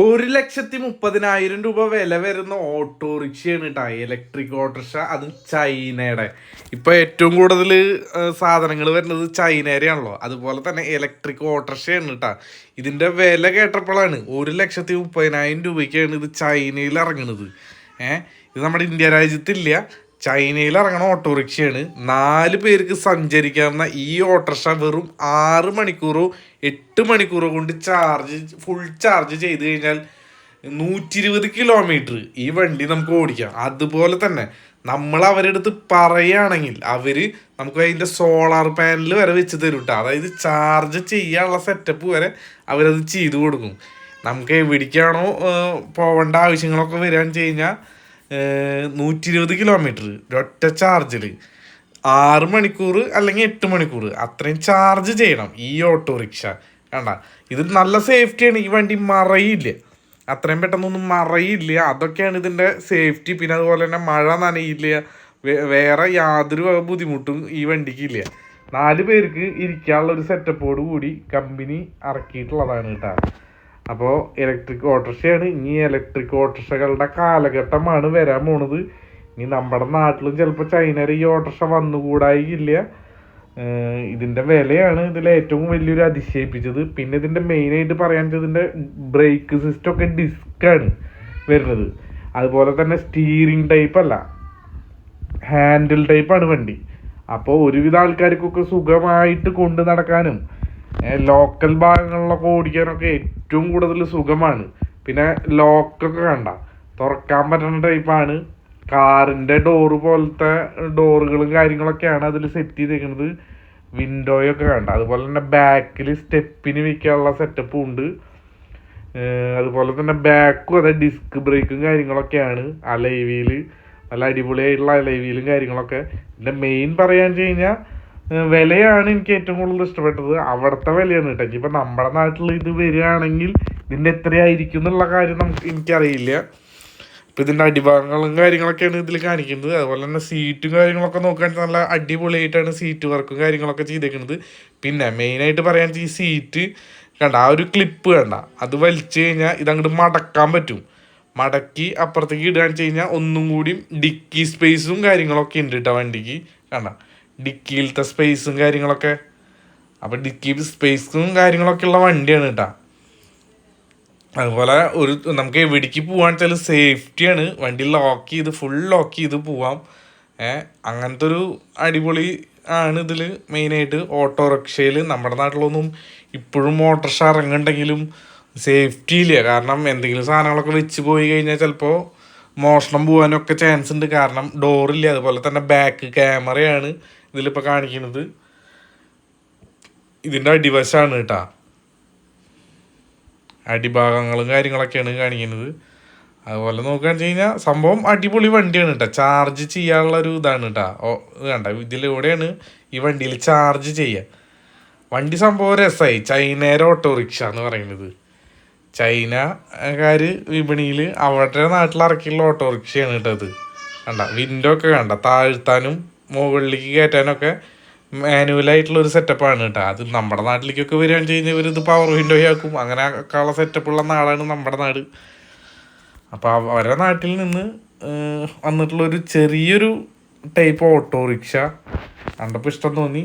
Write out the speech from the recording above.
ഒരു ലക്ഷത്തി മുപ്പതിനായിരം രൂപ വില വരുന്ന ഓട്ടോറിക്ഷയാണ് കേട്ടോ ഇലക്ട്രിക് ഓട്ടോറിക്ഷ. അതും ചൈനയുടെ. ഇപ്പൊ ഏറ്റവും കൂടുതൽ സാധനങ്ങൾ വരുന്നത് ചൈനയുടെയാണല്ലോ. അതുപോലെ തന്നെ ഇലക്ട്രിക് ഓട്ടോറിക്ഷയാണ് കേട്ടോ ഇതിന്റെ വില കേട്ടപ്പോഴാണ് ഒരു ലക്ഷത്തി മുപ്പതിനായിരം രൂപയ്ക്കാണ് ഇത് ചൈനയിൽ ഇറങ്ങുന്നത് ഏഹ് ഇത് നമ്മുടെ ഇന്ത്യ രാജ്യത്തില്ല. ചൈനയിൽ ഇറങ്ങണ ഓട്ടോറിക്ഷയാണ്. നാല് പേർക്ക് സഞ്ചരിക്കാവുന്ന ഈ ഓട്ടോറിക്ഷ വെറും ആറ് മണിക്കൂറോ എട്ട് മണിക്കൂറോ കൊണ്ട് ചാർജ് ഫുൾ ചാർജ് ചെയ്ത് കഴിഞ്ഞാൽ നൂറ്റി ഇരുപത് കിലോമീറ്റർ ഈ വണ്ടി നമുക്ക് ഓടിക്കാം. അതുപോലെ തന്നെ നമ്മൾ അവരുടെ അടുത്ത് പറയുകയാണെങ്കിൽ അവർ നമുക്ക് അതിന്റെ സോളാർ പാനൽ വരെ വെച്ച് തരും കേട്ടോ അതായത് ചാർജ് ചെയ്യാനുള്ള സെറ്റപ്പ് വരെ അവരത് ചെയ്തു കൊടുക്കും. നമുക്ക് എവിടേക്കാണോ പോകേണ്ട ആവശ്യങ്ങളൊക്കെ വരികയെന്ന് വെച്ച് കഴിഞ്ഞാൽ നൂറ്റി ഇരുപത് കിലോമീറ്റർ ഒറ്റ ചാർജിൽ ആറ് മണിക്കൂർ അല്ലെങ്കിൽ എട്ട് മണിക്കൂർ അത്രയും ചാർജ് ചെയ്യണം ഈ ഓട്ടോറിക്ഷ. കണ്ട? ഇത് നല്ല സേഫ്റ്റിയാണ് ഈ വണ്ടി മറയില്ല. അത്രയും പെട്ടെന്നൊന്നും മറയില്ല. അതൊക്കെയാണ് ഇതിന്റെ സേഫ്റ്റി പിന്നെ അതുപോലെ തന്നെ മഴ നനയില്ല. വേറെ യാതൊരു ബുദ്ധിമുട്ടും ഈ വണ്ടിക്ക് ഇല്ല. നാല് പേർക്ക് ഇരിക്കാനുള്ള ഒരു സെറ്റപ്പോട് കൂടി കമ്പനി ഇറക്കിയിട്ടുള്ളതാണ് കേട്ടോ. അപ്പോൾ ഇലക്ട്രിക് ഓട്ടോറിക്ഷയാണ്. ഇനി ഇലക്ട്രിക് ഓട്ടോറിക്ഷകളുടെ കാലഘട്ടമാണ് വരാൻ പോണത്. ഇനി നമ്മുടെ നാട്ടിലും ചിലപ്പോൾ ചൈനയിൽ ഈ ഓട്ടോറിക്ഷ വന്നുകൂടായില്ല ഇതിന്റെ വിലയാണ് ഇതിൽ ഏറ്റവും വലിയൊരു അതിശയിപ്പിച്ചത്. പിന്നെ ഇതിന്റെ മെയിനായിട്ട് പറയാൻ ഇതിന്റെ ബ്രേക്ക് സിസ്റ്റം ഒക്കെ ഡിസ്ക്കാണ് വരുന്നത്. അതുപോലെ തന്നെ സ്റ്റീറിംഗ് ടൈപ്പ് അല്ല. ഹാൻഡിൽ ടൈപ്പാണ് വണ്ടി. അപ്പോൾ ഒരുവിധ ആൾക്കാർക്കൊക്കെ സുഖമായിട്ട് കൊണ്ടു നടക്കാനും ലോക്കൽ ഭാഗങ്ങളിലൊക്കെ ഓടിക്കാനൊക്കെ ഏറ്റവും കൂടുതൽ സുഖമാണ്. പിന്നെ ലോക്കൊക്കെ കണ്ട. തുറക്കാൻ പറ്റുന്ന ടൈപ്പാണ് കാറിന്റെ ഡോറ് പോലത്തെ ഡോറുകളും കാര്യങ്ങളൊക്കെയാണ് അതിൽ സെറ്റ് ചെയ്തേക്കുന്നത് വിൻഡോയൊക്കെ കണ്ട. അതുപോലെ തന്നെ ബാക്കിൽ സ്റ്റെപ്പിന് വെക്കാനുള്ള സെറ്റപ്പും ഉണ്ട്. അതുപോലെ തന്നെ ബാക്കും അതെ ഡിസ്ക് ബ്രേക്കും കാര്യങ്ങളൊക്കെയാണ്. അലൈവിയിൽ നല്ല അടിപൊളിയായിട്ടുള്ള അലൈവിയിലും കാര്യങ്ങളൊക്കെ. ഇതിന്റെ മെയിൻ പറയാന്ന് വെച്ച് കഴിഞ്ഞാൽ വിലയാണ് എനിക്ക് ഏറ്റവും കൂടുതൽ ഇഷ്ടപ്പെട്ടത്. അവിടുത്തെ വിലയാണ് കേട്ടോ. ഇപ്പം നമ്മുടെ നാട്ടിൽ ഇത് വരികയാണെങ്കിൽ ഇതിന്റെ എത്രയായിരിക്കും എന്നുള്ള കാര്യം നമുക്ക് എനിക്കറിയില്ല. ഇപ്പം ഇതിന്റെ അടിഭാഗങ്ങളും കാര്യങ്ങളൊക്കെയാണ് ഇതിൽ കാണിക്കുന്നത്. അതുപോലെ തന്നെ സീറ്റും കാര്യങ്ങളൊക്കെ നോക്കാൻ നല്ല അടിപൊളിയായിട്ടാണ് സീറ്റ് വർക്കും കാര്യങ്ങളൊക്കെ ചെയ്തേക്കുന്നത്. പിന്നെ മെയിനായിട്ട് പറയാൻ ഈ സീറ്റ് കണ്ട ആ ഒരു ക്ലിപ്പ് കണ്ട. അത് വലിച്ചു കഴിഞ്ഞാൽ ഇതങ്ങോട്ട് മടക്കാൻ പറ്റും. മടക്കി അപ്പുറത്തേക്ക് ഇടുകയെന്ന് വെച്ച് കഴിഞ്ഞാൽ ഒന്നും കൂടി ഡിക്കി സ്പേസും കാര്യങ്ങളൊക്കെ ഉണ്ട് കേട്ടോ വണ്ടിക്ക്. കണ്ട ഡിക്കിയിലത്തെ സ്പേസും കാര്യങ്ങളൊക്കെ. അപ്പം ഡിക്കി സ്പേസും കാര്യങ്ങളൊക്കെ ഉള്ള വണ്ടിയാണ് കേട്ടോ അതുപോലെ ഒരു നമുക്ക് എവിടേക്ക് പോകാൻ വെച്ചാൽ സേഫ്റ്റിയാണ് വണ്ടി ലോക്ക് ചെയ്ത് ഫുൾ ലോക്ക് ചെയ്ത് പോവാം. അങ്ങനത്തെ ഒരു അടിപൊളി ആണ് ഇതിൽ മെയിനായിട്ട് ഓട്ടോറിക്ഷയിൽ നമ്മുടെ നാട്ടിലൊന്നും ഇപ്പോഴും ഓട്ടോറിക്ഷ ഇറങ്ങുന്നുണ്ടെങ്കിലും സേഫ്റ്റി ഇല്ല. കാരണം എന്തെങ്കിലും സാധനങ്ങളൊക്കെ വെച്ച് പോയി കഴിഞ്ഞാൽ ചിലപ്പോൾ മോഷണം പോകാനൊക്കെ ചാൻസ് ഉണ്ട്. കാരണം ഡോറില്ല അതുപോലെ തന്നെ ബാക്ക് ക്യാമറയാണ് ഇതിലിപ്പോൾ കാണിക്കുന്നത് ഇതിന്റെ അടിവശമാണ് കേട്ടോ. അടിഭാഗങ്ങളും കാര്യങ്ങളൊക്കെയാണ് കാണിക്കുന്നത്. അതുപോലെ നോക്കുകയാണെന്ന് വെച്ച് കഴിഞ്ഞാൽ സംഭവം അടിപൊളി വണ്ടിയാണ് കേട്ടോ. ചാർജ് ചെയ്യാനുള്ള ഒരു ഇതാണ് കേട്ടോ. ഓ കണ്ട? ഇതിലൂടെയാണ് ഈ വണ്ടിയിൽ ചാർജ് ചെയ്യുക. വണ്ടി സംഭവം രസമായി ചൈനയുടെ ഓട്ടോറിക്ഷ എന്ന് പറയുന്നത്. ചൈനക്കാർ വിപണിയിൽ അവരുടെ നാട്ടിൽ ഇറക്കിയുള്ള ഓട്ടോറിക്ഷയാണ് ഇത്. കണ്ട? വിൻഡോ ഒക്കെ കണ്ട? താഴ്ത്താനും മുകളിലേക്ക് കയറ്റാനൊക്കെ മാനുവലായിട്ടുള്ള ഒരു സെറ്റപ്പാണ് കേട്ടോ. അത് നമ്മുടെ നാട്ടിലേക്കൊക്കെ വരികയാണെന്ന് വെച്ച് കഴിഞ്ഞാൽ ഇവരിത് പവർ വിൻഡോ ആക്കും. അങ്ങനെ ഒക്കെ ഉള്ള സെറ്റപ്പുള്ള നാടാണ് നമ്മുടെ നാട്. അപ്പോൾ അവരുടെ നാട്ടിൽ നിന്ന് വന്നിട്ടുള്ളൊരു ചെറിയൊരു ടൈപ്പ് ഓട്ടോറിക്ഷ കണ്ടപ്പോൾ ഇഷ്ടം തോന്നി.